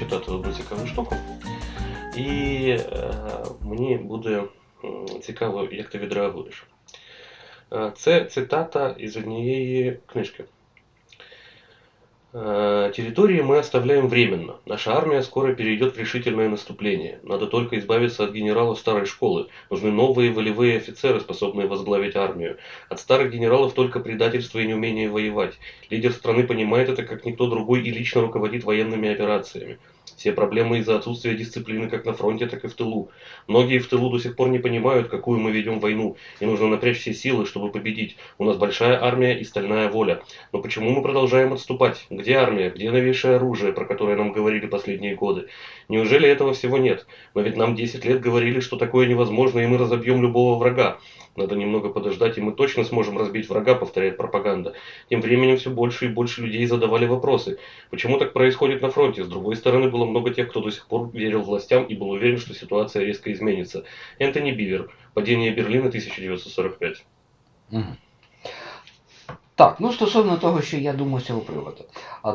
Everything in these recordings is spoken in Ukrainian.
Я хочу тобі зачитати одну цікаву штуку. І е, мені буде м, цікаво, як ти відреагуєш. Е, Це цитата із однієї книжки. Э, Территории мы оставляем временно. Наша армия скоро перейдет в решительное наступление. Надо только избавиться от генералов старой школы. Нужны новые волевые офицеры, способные возглавить армию. От старых генералов только предательство и неумение воевать. Лидер страны понимает это как никто другой и лично руководит военными операциями. Все проблемы из-за отсутствия дисциплины как на фронте, так и в тылу. Многие в тылу до сих пор не понимают, какую мы ведем войну, и нужно напрячь все силы, чтобы победить. У нас большая армия и стальная воля. Но почему мы продолжаем отступать? Где армия? Где новейшее оружие, про которое нам говорили последние годы? Неужели этого всего нет? Но ведь нам 10 лет говорили, что такое невозможно, и мы разобьем любого врага. Надо немного подождать, и мы точно сможем разбить врага, повторяет пропаганда. Тем временем все больше и больше людей задавали вопросы. Почему так происходит на фронте? С другой стороны, было много тех, кто до сих пор верил властям и был уверен, что ситуация резко изменится. Энтони Бивер. Падение Берлина 1945. Мгм. Так, ну стосовно того, що я думаю з цього приводу.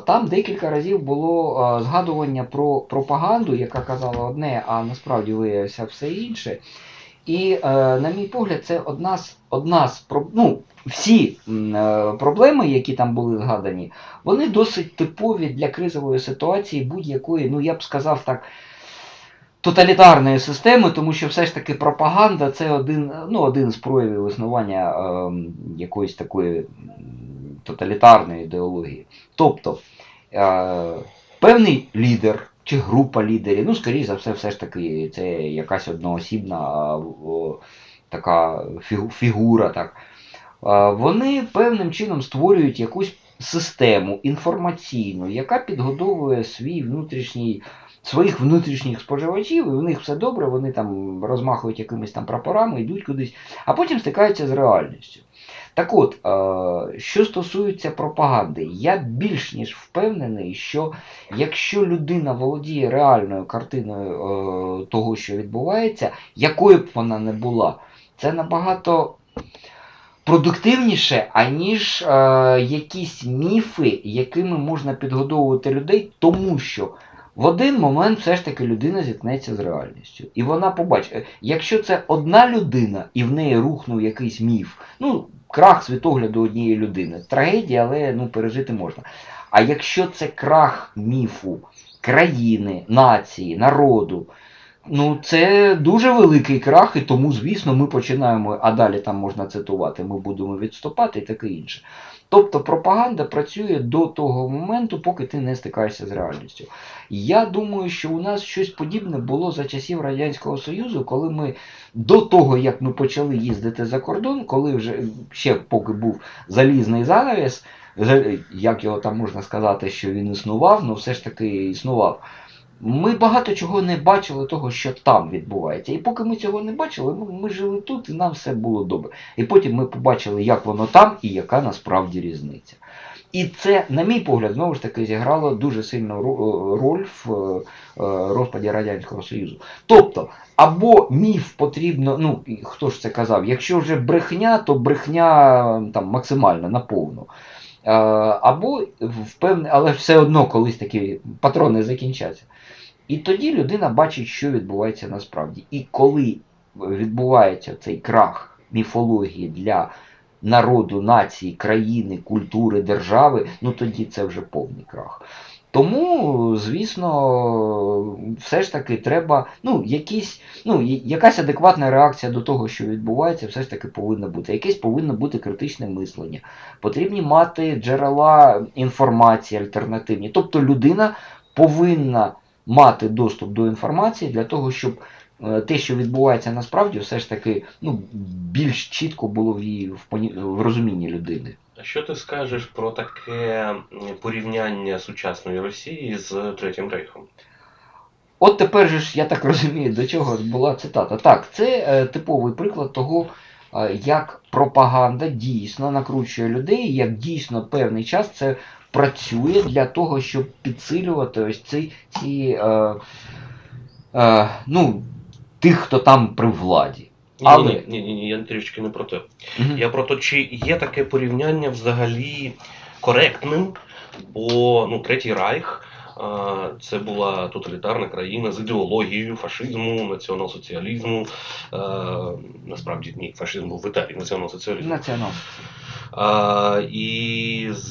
Там декілька разів було згадування про пропаганду, яка казала одне, а насправді виявилося все інше. І, е, на мій погляд, це одна з одна з ну, всі е, проблеми, які там були згадані, вони досить типові для кризової ситуації будь-якої, ну я б сказав так, тоталітарної системи, тому що все ж таки пропаганда це один, ну, один з проявів існування е, якоїсь такої тоталітарної ідеології. Тобто е, певний лідер чи група лідерів, ну, скоріш за все, все ж таки, це якась одноосібна а, о, така фігу- фігура. Так. Вони певним чином створюють якусь систему інформаційну, яка підгодовує свій внутрішній своїх внутрішніх споживачів, і в них все добре, вони там розмахують якимись там прапорами, йдуть кудись, а потім стикаються з реальністю. Так от, що стосується пропаганди, я більш ніж впевнений, що якщо людина володіє реальною картиною е, того, що відбувається, якою б вона не була, це набагато продуктивніше, аніж е, якісь міфи, якими можна підгодовувати людей, тому що в один момент все ж таки людина зіткнеться з реальністю. І вона побачить, е, якщо це одна людина і в неї рухнув якийсь міф, ну, крах світогляду однієї людини, трагедія, але ну, пережити можна. А якщо це крах міфу країни, нації, народу, ну це дуже великий крах, і тому, звісно, ми починаємо, а далі там можна цитувати, ми будемо відступати і таке інше. Тобто пропаганда працює до того моменту, поки ти не стикаєшся з реальністю. Я думаю, що у нас щось подібне було за часів Радянського Союзу, коли ми до того, як ми почали їздити за кордон, коли вже ще поки був залізний занавіс, як його там можна сказати, що він існував, ну все ж таки існував. Ми багато чого не бачили того, що там відбувається. І поки ми цього не бачили, ми, ми жили тут і нам все було добре. І потім ми побачили, як воно там і яка насправді різниця. І це, на мій погляд, знову ж таки зіграло дуже сильну роль в е, е, розпаді Радянського Союзу. Тобто, або міф потрібно, ну хто ж це казав, якщо вже брехня, то брехня там максимально наповну. Е, Або впевне, але все одно колись такі патрони закінчаться. І тоді людина бачить, що відбувається насправді. І коли відбувається цей крах міфології для народу, нації, країни, культури, держави, ну тоді це вже повний крах. Тому, звісно, все ж таки треба, ну, якісь, ну, якась адекватна реакція до того, що відбувається, все ж таки повинна бути. Якесь повинно бути критичне мислення. Потрібні мати джерела інформації альтернативні. Тобто людина повинна мати доступ до інформації для того, щоб е, те, що відбувається насправді, все ж таки ну, більш чітко було в її в, розумінні людини. Що ти скажеш про таке порівняння сучасної Росії з Третім Рейхом? От тепер же ж я так розумію, до чого була цитата. Так, це е, типовий приклад того, е, як пропаганда дійсно накручує людей, як дійсно певний час це працює для того, щоб підсилювати ось ці, ці е, е, ну, тих, хто там при владі. Але- ні, ні, ні, ні, я трішки не про те. Мгм. Я про те, чи є таке порівняння взагалі коректним, бо ну, Третій Райх Це була тоталітарна країна з ідеологією фашизму, націонал-соціалізму. Насправді ні, фашизм був в Італії, націонал-соціалізм. Націонал. І з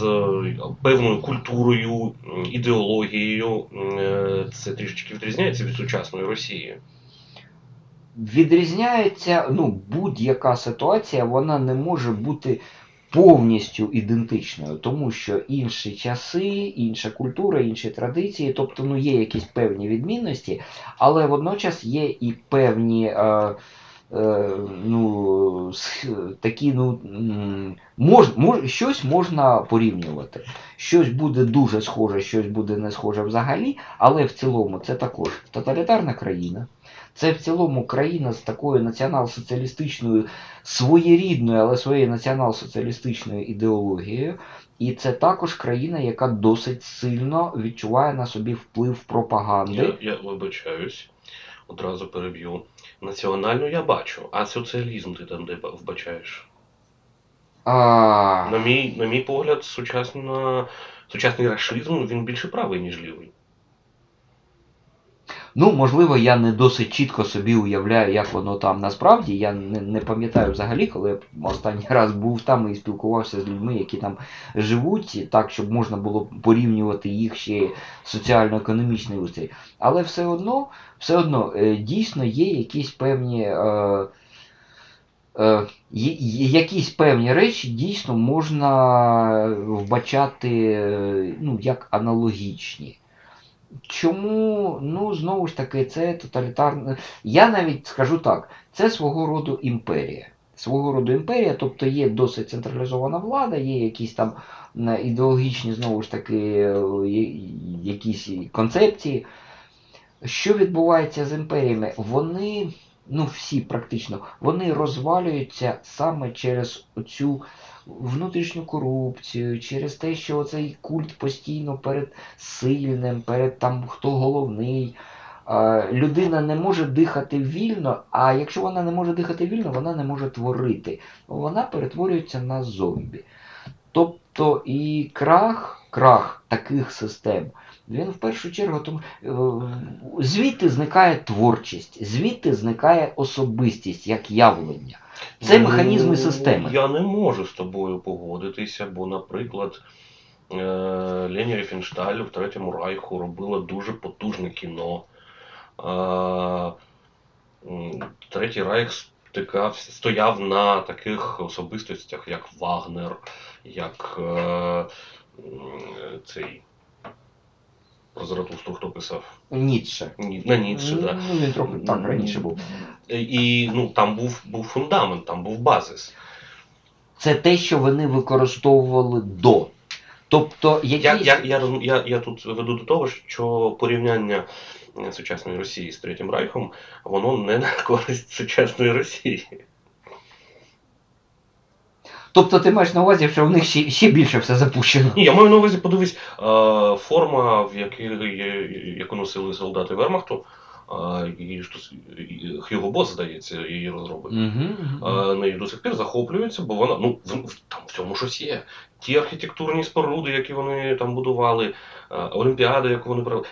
певною культурою, ідеологією. Е, Це трішечки відрізняється від сучасної Росії. Відрізняється, ну, будь-яка ситуація, вона не може бути повністю ідентичною, тому що інші часи, інша культура, інші традиції, тобто ну, є якісь певні відмінності, але водночас є і певні. Е, е, ну, такі, ну, мож, мож, щось можна порівнювати. Щось буде дуже схоже, щось буде не схоже взагалі, але в цілому це також тоталітарна країна. Це в цілому країна з такою націонал-соціалістичною, своєрідною, але своєю націонал-соціалістичною ідеологією. І це також країна, яка досить сильно відчуває на собі вплив пропаганди. Я, я вибачаюсь, одразу переб'ю. Національну я бачу, а соціалізм ти там де вбачаєш? А, На мій, на мій погляд, сучасна, сучасний рашизм він більше правий, ніж лівий. Ну, можливо, я не досить чітко собі уявляю, як воно там насправді. Я не, не пам'ятаю взагалі, коли я останній раз був там і спілкувався з людьми, які там живуть, так, щоб можна було порівнювати їх ще соціально-економічний устрій. Але все одно, все одно е, дійсно є якісь певні. Е, е, якісь певні речі дійсно можна вбачати е, ну, як аналогічні. Чому? Ну, знову ж таки, це тоталітарне. Я навіть скажу так, це свого роду імперія. Свого роду імперія, тобто є досить централізована влада, є якісь там е, ідеологічні, знову ж таки, е, якісь концепції. Що відбувається з імперіями? Вони, ну всі практично, вони розвалюються саме через цю внутрішню корупцію, через те, що цей культ постійно перед сильним, перед там хто головний. Людина не може дихати вільно, а якщо вона не може дихати вільно, вона не може творити. Вона перетворюється на зомбі. Тобто і крах, крах таких систем, він в першу чергу тому е, звідти зникає творчість, звідти зникає особистість як явлення. Це Ну, механізми системи. Я не можу з тобою погодитися, бо, наприклад, е, Лені Ріфеншталь в Третьому Райху робила дуже потужне кіно. Е, Третій Райх стикав, стояв на таких особистостях, як Вагнер, як цей. Про Заратустру хто писав? Ніцше. Ні, на Ніцше, да. Ну, він трохи так раніше був. І ну, там був, був фундамент, там був базис. Це те, що вони використовували до. Тобто, Я, я, я, я, я тут веду до того, що порівняння е, сучасної Росії з Третім Райхом, воно не на користь сучасної Росії. Тобто ти маєш на увазі, що в них ще, ще більше все запущено. Ні, я маю на увазі, подивись, е, форма, в якій, яку носили солдати Вермахту, е, і, Хьюго Босс, здається, її розробив. Угу. Е, нею до сих пір захоплюються, бо вона, ну, в, в- там в цьому щось є. Ті архітектурні споруди, які вони там будували, Олімпіади, яку вони провели.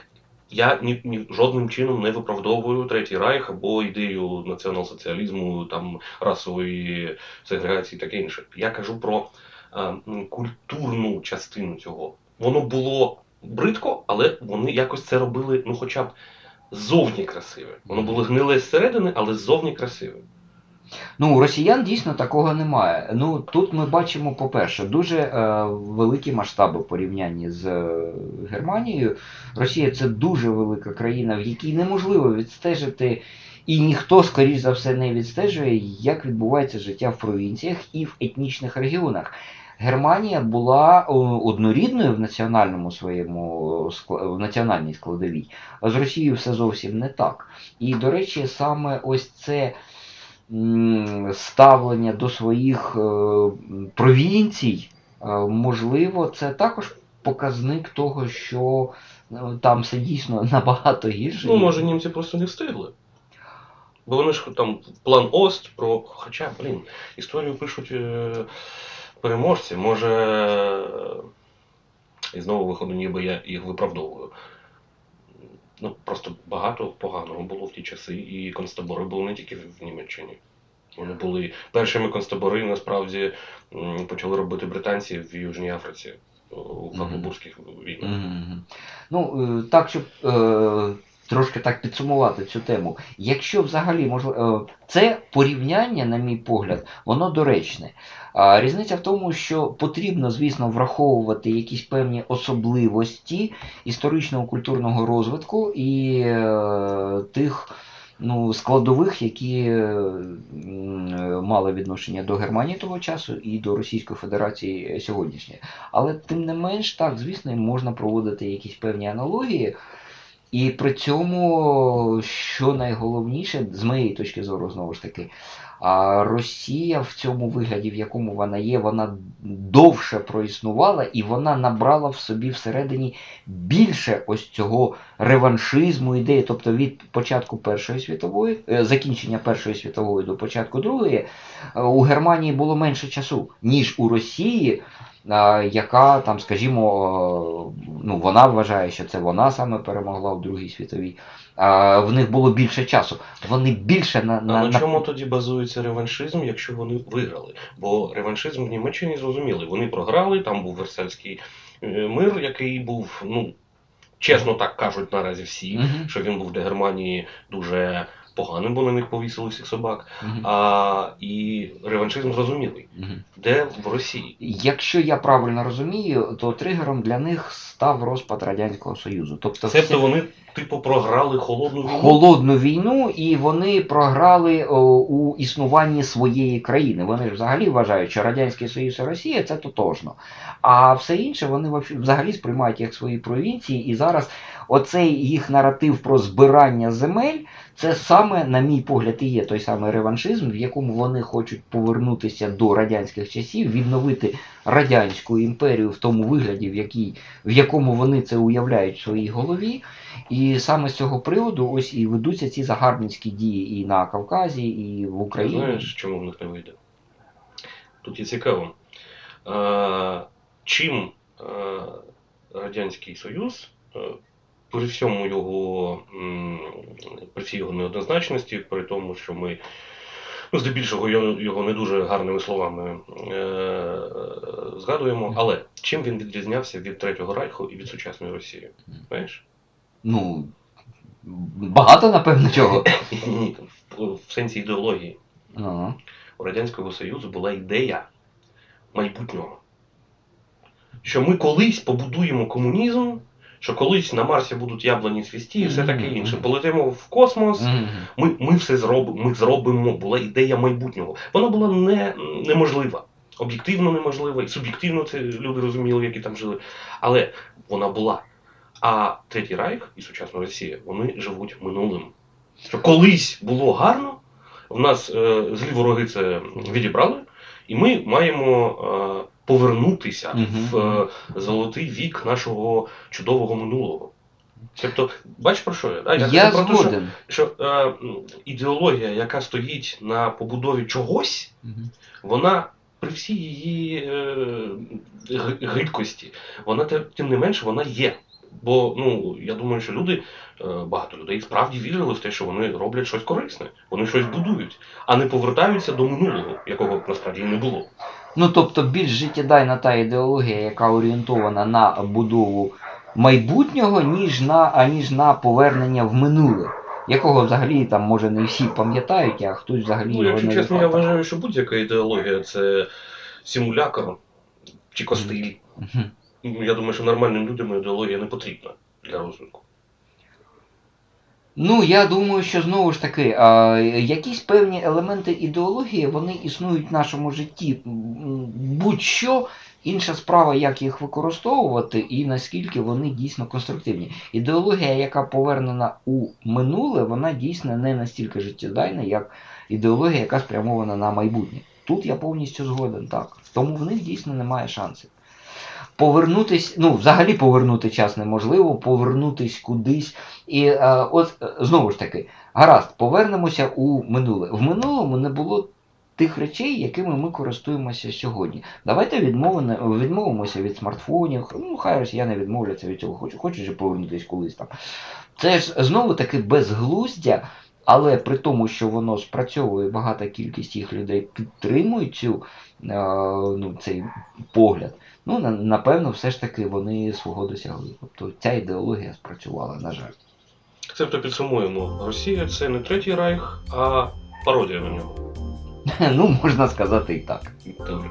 Я ні, ні жодним чином не виправдовую Третій Райх або ідею націонал-соціалізму, там расової сегрегації таке інше. Я кажу про е, культурну частину цього. Воно було бридко, але вони якось це робили, ну, хоча б зовні красиве. Воно було гниле зсередини, але ззовні красиве. Ну, у росіян дійсно такого немає. Ну, тут ми бачимо, по-перше, дуже е, великі масштаби в порівнянні з е, Германією. Росія це дуже велика країна, в якій неможливо відстежити, і ніхто, скоріш за все, не відстежує, як відбувається життя в провінціях і в етнічних регіонах. Германія була однорідною в національному своєму в національній складовій, а з Росією все зовсім не так. І, до речі, саме ось це ставлення до своїх е, провінцій, е, можливо, це також показник того, що е, там все дійсно набагато гірше. Ну, може, німці просто не встигли. Бо вони ж там план Ост про. Хоча, блін, історію пишуть переможці. Може. І знову виходу, ніби я їх виправдовую. Ну просто багато поганого було в ті часи, і концтабори були не тільки в Німеччині. Вони були першими концтабори, насправді почали робити британці в Южній Африці у Мгм. Франкобурзьких війнах. Ну, е, так, щоб е, трошки так підсумувати цю тему. Якщо взагалі можливо, е, це порівняння, на мій погляд, воно доречне. Різниця в тому, що потрібно, звісно, враховувати якісь певні особливості історичного культурного розвитку і е, тих. Ну, складових, які е, мали відношення до Германії того часу і до Російської Федерації сьогоднішньої. Але тим не менш, так, звісно, можна проводити якісь певні аналогії. І при цьому, що найголовніше, з моєї точки зору, знову ж таки, а Росія в цьому вигляді, в якому вона є, вона довше проіснувала і вона набрала в собі всередині більше ось цього реваншизму ідеї. Тобто від початку Першої світової, е, закінчення Першої світової до початку Другої, е, у Германії було менше часу, ніж у Росії, яка там, скажімо, е, ну вона вважає, що це вона саме перемогла в Другій світовій. А, в них було більше часу. Вони більше на, А на, чому на... тоді базується реваншизм, якщо вони виграли? Бо реваншизм в Німеччині зрозуміли. Вони програли, там був Версальський е, мир, який був, ну, чесно так кажуть наразі всі, Мгм, що він був для Германії дуже поганим, бо на них повісили всіх собак. мгм, А, і реваншизм зрозумілий. мгм. Де в Росії? Якщо я правильно розумію, то тригером для них став розпад Радянського Союзу. Тобто Себто всі- вони, типу, програли холодну війну. холодну війну, і вони програли о, у існуванні своєї країни. Вони ж взагалі вважають, що Радянський Союз і Росія це тотожно. А все інше вони взагалі сприймають як свої провінції. І зараз оцей їх наратив про збирання земель, це саме, на мій погляд, і є той самий реваншизм, в якому вони хочуть повернутися до радянських часів, відновити радянську імперію в тому вигляді, в, якій, в якому вони це уявляють в своїй голові. І саме з цього приводу ось і ведуться ці загарбницькі дії і на Кавказі, і в Україні. Знаєш, чому в них не вийде? Тут є цікаво. Чим Радянський Союз при всьому його, при всій його неоднозначності, при тому, що ми ну, здебільшого його, його не дуже гарними словами е, згадуємо, але чим він відрізнявся від Третього Райху і від сучасної Росії? Знаєш? Ну, багато, напевно, чого. Ні, в, сенсі ідеології. Ага. у Радянського Союзу була ідея майбутнього. Що ми колись побудуємо комунізм, що колись на Марсі будуть яблуні свісті і все таке інше. Полетимо в космос, ми, ми все зробимо, ми зробимо. Була ідея майбутнього. Вона була не, неможлива. Об'єктивно неможлива, і суб'єктивно це люди розуміли, які там жили. Але вона була. А Третій Райх і сучасна Росія вони живуть минулим. Що колись було гарно, в нас е, злі вороги це відібрали, і ми маємо е, повернутися Мгм. в е, золотий вік нашого чудового минулого. Тобто, бач про що я? Я кажу про те, що, що е, ідеологія, яка стоїть на побудові чогось, Мгм. вона при всій її е, гидкості, вона тим не менше вона є. Бо ну я думаю, що люди, е, багато людей справді вірили в те, що вони роблять щось корисне, вони щось будують, а не повертаються до минулого, якого насправді не було. Ну, тобто, більш життєдайна та ідеологія, яка орієнтована на будову майбутнього, ніж на, аніж на повернення в минуле. Якого взагалі там може не всі пам'ятають, а хтось взагалі Ну, якщо не чесно, я вважаю, що будь-яка ідеологія це симулятор чи костиль. Мгм. Ну, Я думаю, що нормальним людям ідеологія не потрібна для розвитку. Ну, я думаю, що знову ж таки, а, якісь певні елементи ідеології вони існують в нашому житті. Будь-що, інша справа, як їх використовувати і наскільки вони дійсно конструктивні. Ідеологія, яка повернена у минуле, вона дійсно не настільки життєдайна, як ідеологія, яка спрямована на майбутнє. Тут я повністю згоден, так. Тому в них дійсно немає шансів. Повернутись, ну, взагалі повернути час неможливо, повернутись кудись. І е, от е, знову ж таки, гаразд, повернемося у минуле. В минулому не було тих речей, якими ми користуємося сьогодні. Давайте відмовимо, відмовимося від смартфонів. Ну, хай росіяни відмовляться від цього, хочуть, хочуть же повернутися колись там. Це ж знову таки безглуздя, але при тому, що воно спрацьовує, багата кількість їх людей підтримують цю, е, ну, цей погляд. Ну, напевно, все ж таки вони свого досягли. Тобто ця ідеологія спрацювала, на жаль. Тобто підсумуємо, Росія це не третій райх, а пародія на нього. Ну, можна сказати і так. Добре.